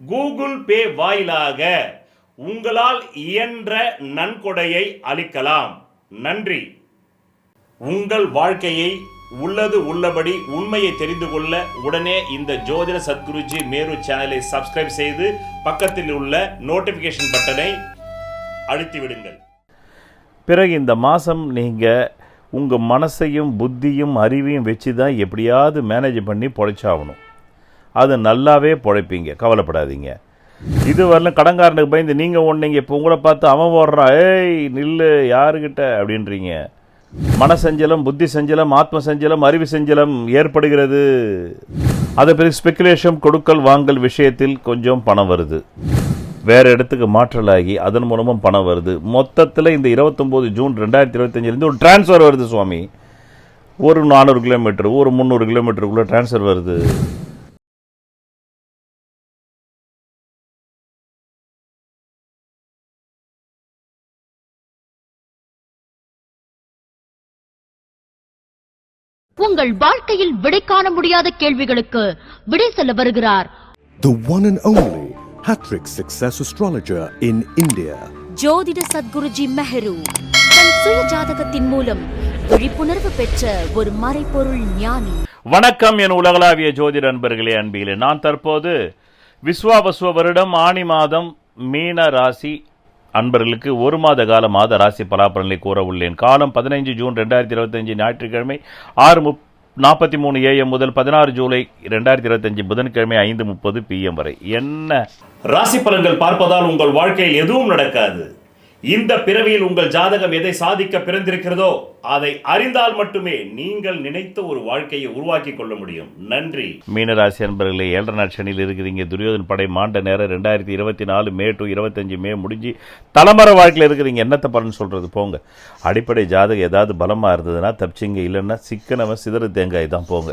Google Pay வாயிலாக உங்களால் இயன்ற நன்கொடையை அளிக்கலாம். நன்றி. உங்கள் வாழ்க்கையை உள்ளது உள்ளபடி உண்மையை தெரிந்து கொள்ள உடனே இந்த ஜோதிட சத்குருஜி மேரு சேனலை சப்ஸ்கிரைப் செய்து பக்கத்தில் உள்ள நோட்டிஃபிகேஷன் பட்டனை அழுத்தி விடுங்கள் பிறகு இந்த மாதம் நீங்கள் உங்கள் மனசையும் புத்தியும் அறிவையும் வச்சு தான் எப்படியாவது மேனேஜ் பண்ணி பொழைச்சாகணும். அது நல்லாவே பிழைப்பீங்க. கவலைப்படாதீங்க. இது வரலும் கடங்காரனுக்கு பயந்து நீங்கள் ஒன்றீங்க இப்போ உங்களை பார்த்து அவன் ஓடுறான். ஏய் நில்லு யாருக்கிட்ட அப்படின்றீங்க. மனசஞ்சலம் புத்தி சஞ்சலம் ஆத்ம சஞ்சலம் அறிவு சஞ்சலம் ஏற்படுகிறது. அதை பிறகு ஸ்பெக்குலேஷன் கொடுக்கல் வாங்கல் விஷயத்தில் கொஞ்சம் பணம் வருது. வேறு இடத்துக்கு மாற்றலாகி அதன் மூலமும் பணம் வருது. மொத்தத்தில் இந்த 29 ஜூன் ரெண்டாயிரத்தி இருபத்தஞ்சிலேருந்து ஒரு டிரான்ஸ்ஃபர் வருது சுவாமி. ஒரு நானூறு கிலோமீட்டர் ஒரு முந்நூறு கிலோமீட்டருக்குள்ளே டிரான்ஸ்ஃபர் வருது. உங்கள் வாழ்க்கையில் விடை காண முடியாத கேள்விகளுக்கு விடை சொல்ல வருகிறார். The one and only Hattrick Success Astrologer in India. ஜோதிட சத்குருஜி மெஹரு தன் சுய ஜாதகத்தின் மூலம் விழிப்புணர்வு பெற்ற ஒரு மறைபொருள் ஞானி. வணக்கம் என் உலகளாவிய ஜோதிட நண்பர்களே அன்பிகளே. நான் தற்போது விஸ்வாபஸ்வ வருடம் ஆணி மாதம் மீன ராசி அன்பர்களுக்கு ஒரு மாத கால மாத ராசி பலாபலனை கூற உள்ளேன் காலம் பதினைஞ்சு ஜூன் ரெண்டாயிரத்தி இருபத்தஞ்சு ஞாயிற்றுக்கிழமை ஆறு முப் நாற்பத்தி மூணு ஏஎம் முதல் பதினாறு ஜூலை ரெண்டாயிரத்தி இருபத்தஞ்சு புதன்கிழமை ஐந்து முப்பது பிஎம் வரை. என்ன? ராசி பலன்கள் பார்ப்பதால் உங்கள் வாழ்க்கையில் எதுவும் நடக்காது. இந்த பிறவியில் உங்கள் ஜாதகம் எதை சாதிக்க பிறந்திருக்கிறதோ அதை அறிந்தால் மட்டுமே நீங்கள் நினைத்த ஒரு வாழ்க்கையை உருவாக்கி கொள்ள முடியும். நன்றி. மீனராசி அன்பர்களே ஏழரை நாட்சனில் இருக்கிறீங்க. துரியோதன் படை மாண்ட நேரம் ரெண்டாயிரத்தி இருபத்தி நாலு மே டு இருபத்தஞ்சு மே முடிஞ்சு தலைமறை வாழ்க்கையில் இருக்கிறீங்க. என்னத்தை பலன் சொல்கிறது போங்க. அடிப்படை ஜாதகம் ஏதாவது பலமாக இருந்ததுன்னா தப்பிச்சிங்க. இல்லைன்னா சிக்கனவன் சிதறு தேங்காய் தான் போங்க.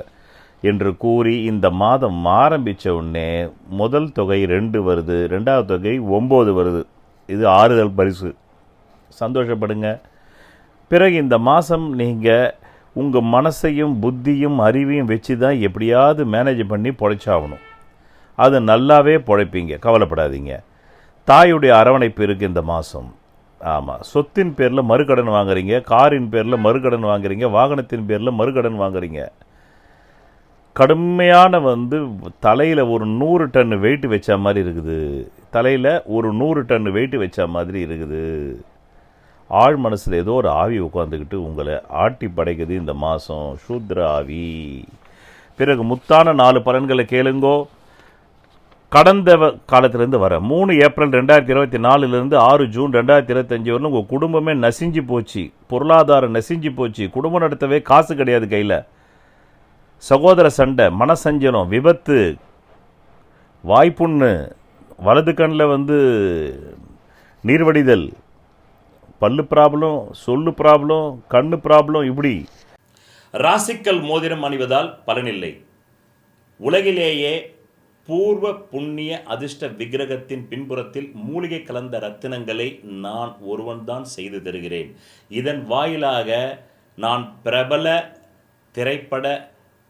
என்று கூறி இந்த மாதம் ஆரம்பித்த உடனே முதல் தொகை ரெண்டு வருது ரெண்டாவது தொகை ஒம்பது வருது. இது ஆறுதல் பரிசு. சந்தோஷப்படுங்க. பிறகு இந்த மாதம் நீங்கள் உங்கள் மனசையும் புத்தியும் அறிவையும் வச்சு தான் எப்படியாவது மேனேஜ் பண்ணி பொழைச்சாகணும். அது நல்லாவே பொழைப்பீங்க. கவலைப்படாதீங்க. தாயுடைய அரவணைப்பு இருக்குது இந்த மாதம் ஆமாம் சொத்தின் பேரில் மறுகடன் வாங்குறீங்க. காரின் பேரில் மறுகடன் வாங்குறீங்க. வாகனத்தின் பேரில் மறுகடன் வாங்குறீங்க. கடுமையான வந்து தலையில் ஒரு நூறு டன் வெயிட் வச்ச மாதிரி இருக்குது. தலையில் ஒரு நூறு டன் வெயிட் வச்ச மாதிரி இருக்குது. ஆழ் மனசில் ஏதோ ஒரு ஆவி உட்காந்துக்கிட்டு உங்களை ஆட்டி படைக்குது இந்த மாதம் சூத்ர ஆவி. பிறகு முத்தான நாலு பலன்களை கேளுங்கோ. கடந்த வ- காலத்திலேருந்து வர மூணு ஏப்ரல் ரெண்டாயிரத்தி இருபத்தி நாலுலேருந்து ஆறு ஜூன் ரெண்டாயிரத்தி இருபத்தஞ்சி வரலும் உங்கள் குடும்பமே நசிஞ்சு போச்சு. பொருளாதாரம் நசிஞ்சு போச்சு. குடும்பம் நடத்தவே காசு கிடையாது கையில். சகோதர சண்டை மனசஞ்சலம் விபத்து வாய்ப்புண்ணு வலது கண்ணில் வந்து நீர்வடிதல் பல்லு ப்ராப்ளம் சொல்லு ப்ராப்ளம் கண்ணு ப்ராப்ளம் இப்படி. ராசிக்கல் மோதிரம் அணிவதால் பலனில்லை. உலகிலேயே பூர்வ புண்ணிய அதிர்ஷ்ட விக்கிரகத்தின் பின்புறத்தில் மூலிகை கலந்த ரத்தினங்களை நான் ஒருவன்தான் செய்து தருகிறேன். இதன் வாயிலாக நான் பிரபல திரைப்பட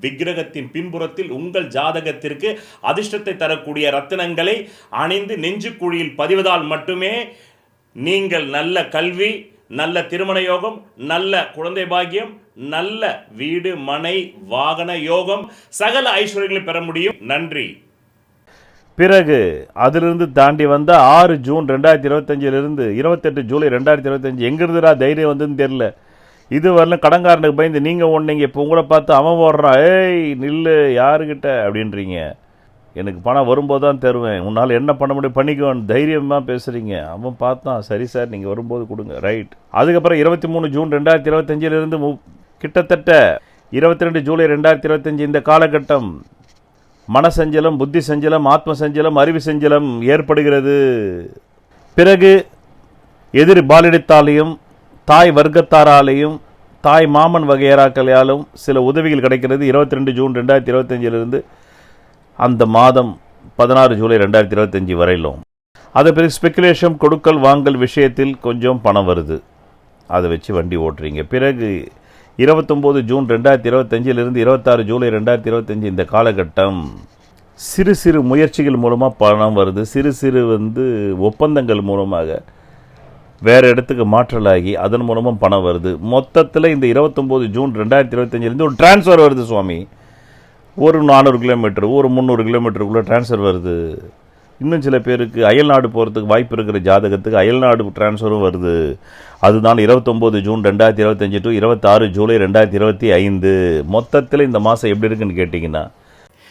விக்கிரகத்தின் பின்புறத்தில் உங்கள் ஜாதகத்திற்கு அதிர்ஷ்டத்தை தரக்கூடிய ரத்தினங்களை அணிந்து நெஞ்சுக்குழியில் பதிவதால் மட்டுமே நீங்கள் நல்ல கல்வி நல்ல திருமண யோகம் நல்ல குழந்தை பாக்கியம் நல்ல வீடு மனை வாகன யோகம் சகல ஐஸ்வர்யங்களை பெற முடியும். நன்றி. பிறகு அதிலிருந்து தாண்டி வந்த ஆறு ஜூன் ரெண்டாயிரத்தி இருபத்தஞ்சிலிருந்து இருபத்தெட்டு ஜூலை ரெண்டாயிரத்தி இருபத்தஞ்சு எங்கிருந்துடா தைரியம் வந்ததுன்னு தெரில இது வரலும் கடன்காரனுக்கு பயந்து நீங்கள் ஒன்றீங்க இப்போ உங்களை பார்த்து அவன் ஓடுறான் ஏய் நில்லு யாருக்கிட்ட அப்படின்றீங்க. எனக்கு பணம் வரும்போது தான் தருவேன். உன்னால் என்ன பண்ண முடியும்? பண்ணிக்கோன்னு தைரியமாக பேசுகிறீங்க அவன் பார்த்தான் சரி சார் நீங்கள் வரும்போது கொடுங்க. ரைட் அதுக்கப்புறம் இருபத்தி மூணு ஜூன் ரெண்டாயிரத்தி இருபத்தஞ்சிலிருந்து மு கிட்டத்தட்ட இருபத்தி ரெண்டு ஜூலை ரெண்டாயிரத்தி இருபத்தஞ்சி இந்த காலகட்டம் மனசஞ்சலம் புத்தி சஞ்சலம் ஆத்ம சஞ்சலம் அறிவு சஞ்சலம் ஏற்படுகிறது. பிறகு எதிர் பாலிடித்தாலையும் தாய் வர்க்கத்தாராலேயும் தாய் மாமன் வகையராக்களையாலும் சில உதவிகள் கிடைக்கிறது. இருபத்தி ரெண்டு ஜூன் ரெண்டாயிரத்தி இருபத்தஞ்சிலிருந்து அந்த மாதம் பதினாறு ஜூலை ரெண்டாயிரத்தி இருபத்தஞ்சி வரையிலும். அதை பிறகு ஸ்பெக்குலேஷன் கொடுக்கல் வாங்கல் விஷயத்தில் கொஞ்சம் பணம் வருது. அதை வச்சு வண்டி ஓட்டுறீங்க. பிறகு இருபத்தொம்போது ஜூன் ரெண்டாயிரத்தி இருபத்தஞ்சிலிருந்து இருபத்தாறு ஜூலை ரெண்டாயிரத்தி இருபத்தஞ்சி இந்த காலகட்டம் சிறு சிறு முயற்சிகள் மூலமாக பணம் வருது. சிறு சிறு வந்து ஒப்பந்தங்கள் மூலமாக வேறு இடத்துக்கு மாற்றலாகி அதன் மூலமும் பணம் வருது. மொத்தத்தில் இந்த இருபத்தொம்போது ஜூன் ரெண்டாயிரத்தி இருபத்தஞ்சிலேருந்து ஒரு டிரான்ஸ்ஃபர் வருது சுவாமி. ஒரு நானூறு கிலோமீட்டர் ஒரு முந்நூறு கிலோமீட்டருக்குள்ளே டிரான்ஸ்ஃபர் வருது. இன்னும் சில பேருக்கு அயல்நாடு போகிறதுக்கு வாய்ப்பு இருக்கிற ஜாதகத்துக்கு அயல்நாடு டிரான்ஸ்ஃபரும் வருது. அதுதான் இருபத்தொம்போது ஜூன் ரெண்டாயிரத்தி இருபத்தஞ்சி டு இருபத்தாறு ஜூலை ரெண்டாயிரத்தி இருபத்தி ஐந்து. மொத்தத்தில் இந்த மாதம் எப்படி இருக்குன்னு கேட்டிங்கன்னா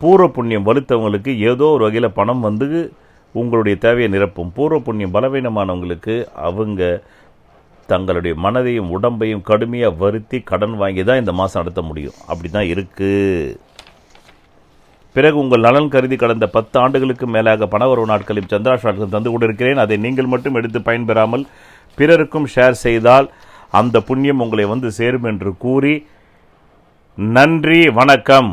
பூர்வ புண்ணியம் வலுத்தவங்களுக்கு ஏதோ ஒரு வகையில் பணம் வந்து உங்களுடைய தேவையை நிரப்பும். பூர்வ புண்ணியம் பலவீனமானவங்களுக்கு அவங்க தங்களுடைய மனதையும் உடம்பையும் கடுமையாக வருத்தி கடன் வாங்கி தான் இந்த மாதம் நடத்த முடியும். அப்படி தான் இருக்குது பிறகு உங்கள் நலன் கருதி கடந்த பத்து ஆண்டுகளுக்கு மேலாக பணவரவு நாட்களில் சந்திராஷ் தந்து கொண்டிருக்கிறேன். அதை நீங்கள் மட்டும் எடுத்து பயன்பெறாமல் பிறருக்கும் ஷேர் செய்தால் அந்த புண்ணியம் உங்களை வந்து சேரும் என்று கூறி நன்றி வணக்கம்.